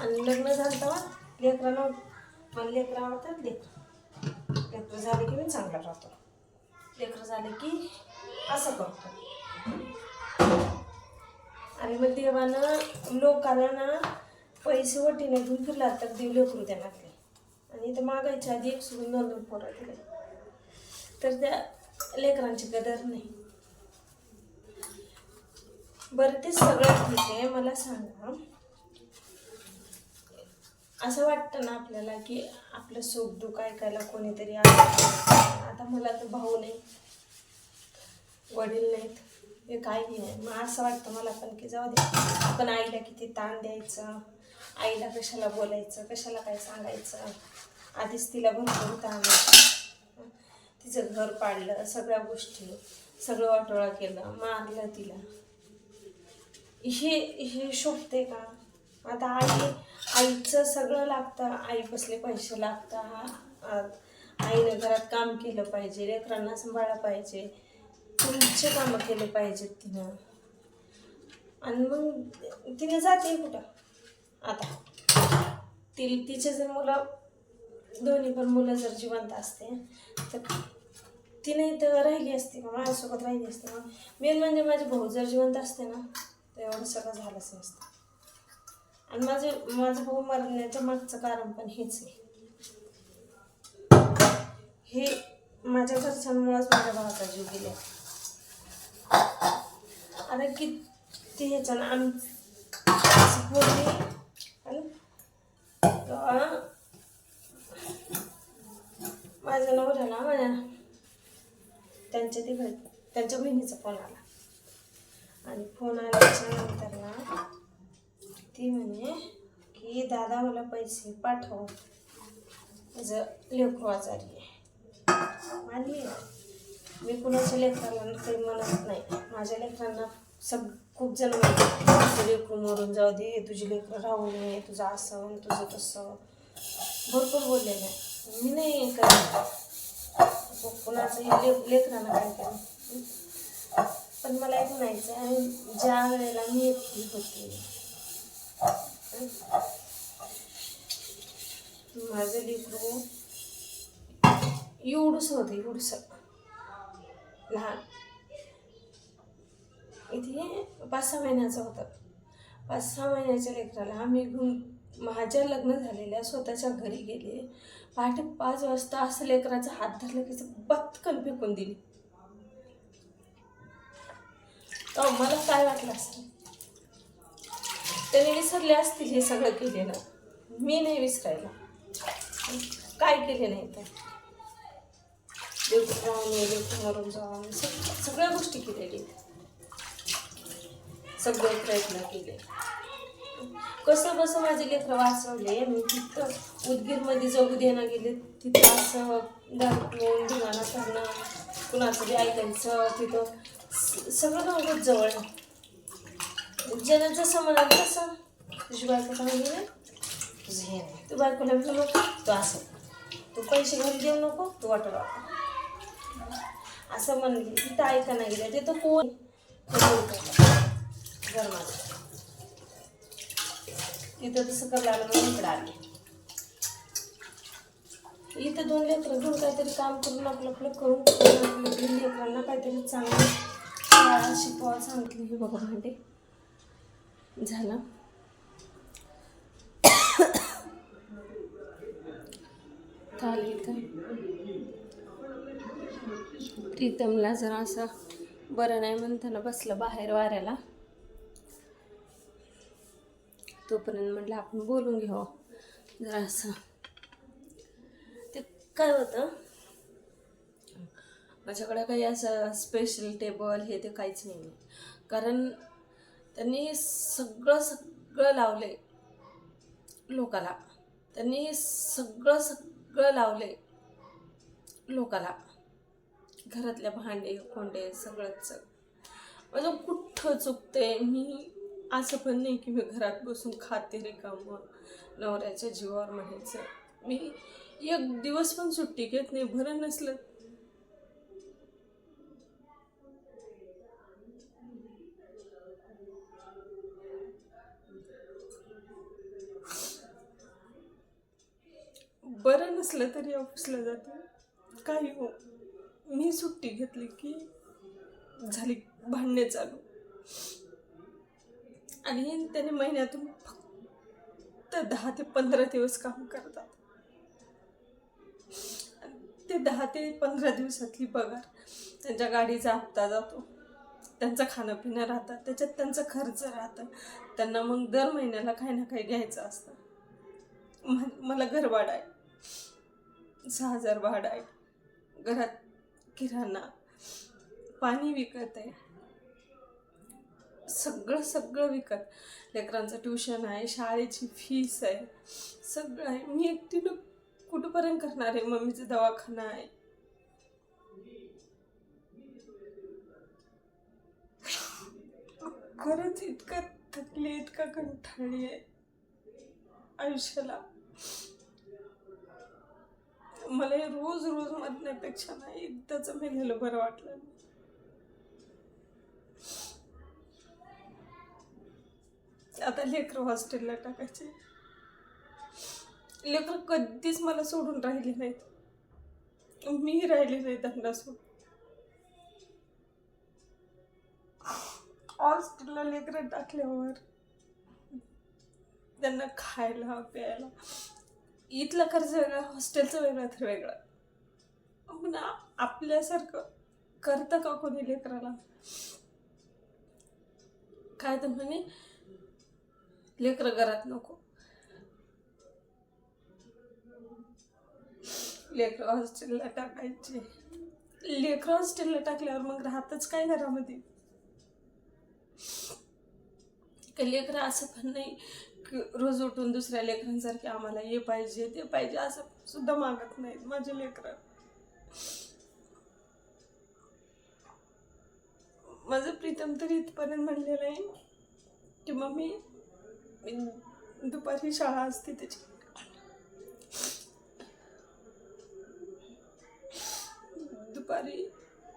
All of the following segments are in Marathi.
आणि लग्न झालं तेव्हा लेकरांना मला लेकरं आवडतात लेकरं. लेकरं झाले की मी चांगला राहतो. लेकरं झाले की असं करतो. आणि मग देवानं लोकांना ना पैसे वटीने घेऊन फिरला तर देव लेकरू त्या आणि इथं मागायच्या आधी एक सोडून दोन दोन पोरं दिले तर त्या लेकरांची कदर नाही. बरं ते सगळं ठीक आहे. मला सांगा. असं वाटतं ना आपल्याला की आपलं सुख दुःख ऐकायला कोणीतरी आता मला तर भाऊ नाही वडील नाहीत हे काही नाही मग असं वाटतं मला पण की जाऊ दे. आपण आईला किती ताण द्यायचं आईला कशाला बोलायचं कशाला काय सांगायचं? आधीच तिला भरपूर ताण तिचं घर पाडलं सगळ्या गोष्टी सगळं वाटोळा केलं मारलं तिला. हे हे शोभते का? आता आई आईचं सगळं लागतं. आई कसले पैसे लागतात. आईनं घरात काम केलं पाहिजे लेकरांना सांभाळलं पाहिजे. तुमचे कामं केले पाहिजेत तिनं. आणि मग तिने जाते कुठं? आता. ती तिचे जर मुलं दोन्ही पण मुलं जर जिवंत असते तर तिने इथं राहिली असते का? माझ्यासोबत राहिली असते मग मेन म्हणजे माझे भाऊ जर जिवंत असते ना तर एवढं सगळं झालंच नसतं. आणि माझे माझं भाऊ मरण्याच्या मागचं कारण पण हेच आहे. हे माझ्या घरच्यांमुळेच माझ्या भावाचा जीव गेला आता किती ह्याच्यानं आम असं बोलली. माझ्या नवऱ्याला माझ्या त्यांच्या ती त्यांच्या बहिणीचा फोन आला. आणि फोन आल्याच्यानंतर ना ती म्हणे की दादा मला पैसे पाठव. माझं लेकरू आजारी आहे. मानली मी कुणाच्या लेकराला काही म्हणत नाही. माझ्या लेकरांना सग खूप जण म्हणतात तुझं लेकरू मरून जाऊ दे. तुझी लेकरं राहू नये. तुझं असं तुझं तसं. भरपूर बोललेलं आहे मी नाही करत. कुणाचं ले लेकरांना काय केलं पण मला एक म्हणायचं आहे आणि ज्या वेळेला मी एकटी होती माझं लेकरू एवढंसं होतं एवढंसं लहान. इथे पाच सहा महिन्याचं होतं. पाच सहा महिन्याच्या लेकराला आम्ही घेऊन माझ्या लग्न झालेल्या स्वतःच्या घरी गेले. पहाटे पाच वाजता असं लेकराचा हात धरला की असं बत्कन फेकून दिली. तर मला काय वाटलं असं त्याने विसरले असतील हे सगळं केलेलं. मी नाही विसरायला. काय केले नाही तर राहून मरून जाऊन सगळ्या गोष्टी केलेली सगळे प्रयत्न केले. कसं कसं माझे लेकर वाचवले मी तिथं उदगीरमध्ये जाऊ देणं गेले तिथं असं दाखवून धिंगाणा करणं कुणाचं बी ऐकायचं तिथं सगळं जवळ ज्याला जसं म्हणाल तसं. तुझी बायको चांगली नाही तुझं हे नाही. तू बायकोला घेऊ नको. तू असं. तू पैसे घरी देऊ नको. तू वाटत असं म्हणली तिथं ऐका नाही गेलं. ते तर कोण? घर तिथं तसं करायला लागलं म्हणून इकडं आले. इथं दोन लेकरं घेऊन काहीतरी काम करून आपलं आपलं करून करून आपलं लेकरांना काहीतरी चांगलं शाळा शिकवा सांगितली. हे बघा भांडे झालं. थाली इथं. प्रीतमला जरा असं बरं नाही म्हणताना बसलं बाहेर वाऱ्याला. तोपर्यंत म्हटलं आपण बोलून घेऊ. जरा असं. ते काय होतं? माझ्याकडं काही असं स्पेशल टेबल हे ते काहीच नाही कारण त्यांनी हे सगळं सगळं लावले लोकाला. त्यांनी सगळं सगळं लावले लोकाला. घरातल्या भांडे कोंडे सगळंच. माझं कुठं चुकते मी असं पण नाही की मी घरात बसून खाते रिकामं नवऱ्याच्या जीवावर म्हणायचं. मी एक दिवस पण सुट्टी घेत नाही बरं नसलं. बरं नसलं तरी ऑफिसला जाते. काही हो. मी सुट्टी घेतली की झाली भांडणे चालू. आणि त्याने महिन्यातून फक्त दहा ते पंधरा दिवस काम करतात. आणि ते दहा ते पंधरा दिवसातली पगार. त्यांच्या गाडीचा हप्ता जातो. त्यांचं खाणं पिणं राहतं. त्याच्यात त्यांचं खर्च राहतं. त्यांना मग दर महिन्याला काही ना काही घ्यायचं असतं. म- मला घरवाडा आहे. सहा हजार भाडं आहे. घरात किराणा पाणी विकत आहे. सगळं सगळं विकत. लेकरांचं ट्युशन आहे शाळेची फीस आहे. सगळं आहे. मी एकटीनं कुठंपर्यंत करणार आहे? मम्मीचा दवाखाना आहे. खरंच इतकं थकली इतका कंटाळली आहे आयुष्याला. मला हे रोज रोज म्हणण्यापेक्षा नाही एकदाच मेलेलं बरं वाटलं आता लेकरं हॉस्टेलला टाकायचे. लेकरं कधीच मला सोडून राहिले नाहीत. मी राहिले नाही त्यांना सोडून हॉस्टेलला लेकरं टाकल्यावर त्यांना खायला प्यायला इथला खर्च वेगळा हॉस्टेलचं वेगळं तर वेगळं. हो ना आपल्यासारखं. करतं का कोणी लेकराला? काय तर म्हणे लेकरं घरात नको. लेकरं हॉस्टेलला टाकायचे. लेकरं हॉस्टेलला टाकल्यावर मग राहतच काय घरामध्ये? लेकरं असं पण नाही रोज उठून दुसऱ्या लेकरांसारखे आम्हाला हे पाहिजे ते पाहिजे असं सुद्धा मागत नाहीत माझे लेकरं. माझं प्रीतम तरी इथपर्यंत म्हणलेलं आहे की मम्मी मी दुपारी शाळा असते त्याची. दुपारी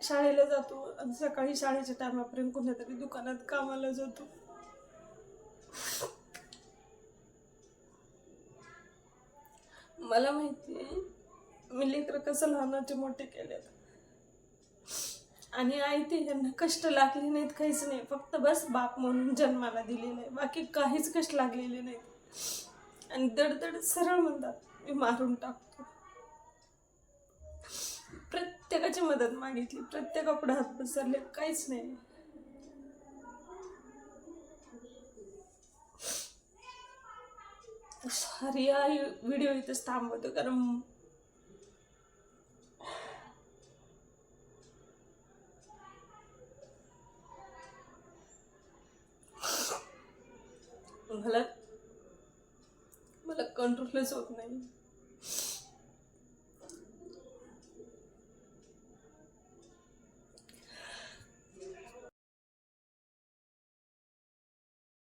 शाळेला जातो आणि सकाळी शाळेच्या टायमापर्यंत कुठेतरी दुकानात कामाला जातो. मला माहिती आहे मी लेकरं कसं लहानाचे मोठे केलेत. आणि आई ते यांना कष्ट लागले नाहीत काहीच नाही. फक्त बस बाप म्हणून जन्माला दिलेलं आहे. बाकी काहीच कष्ट लागलेले नाहीत. आणि दडदड सरळ म्हणतात मी मारून टाकतो. प्रत्येकाची मदत मागितली प्रत्येकापुढे हात पसरले काहीच नाही. सॉरी हा व्हिडिओ इथंच थांबवतो कारण मला मला कंट्रोलच होत नाही.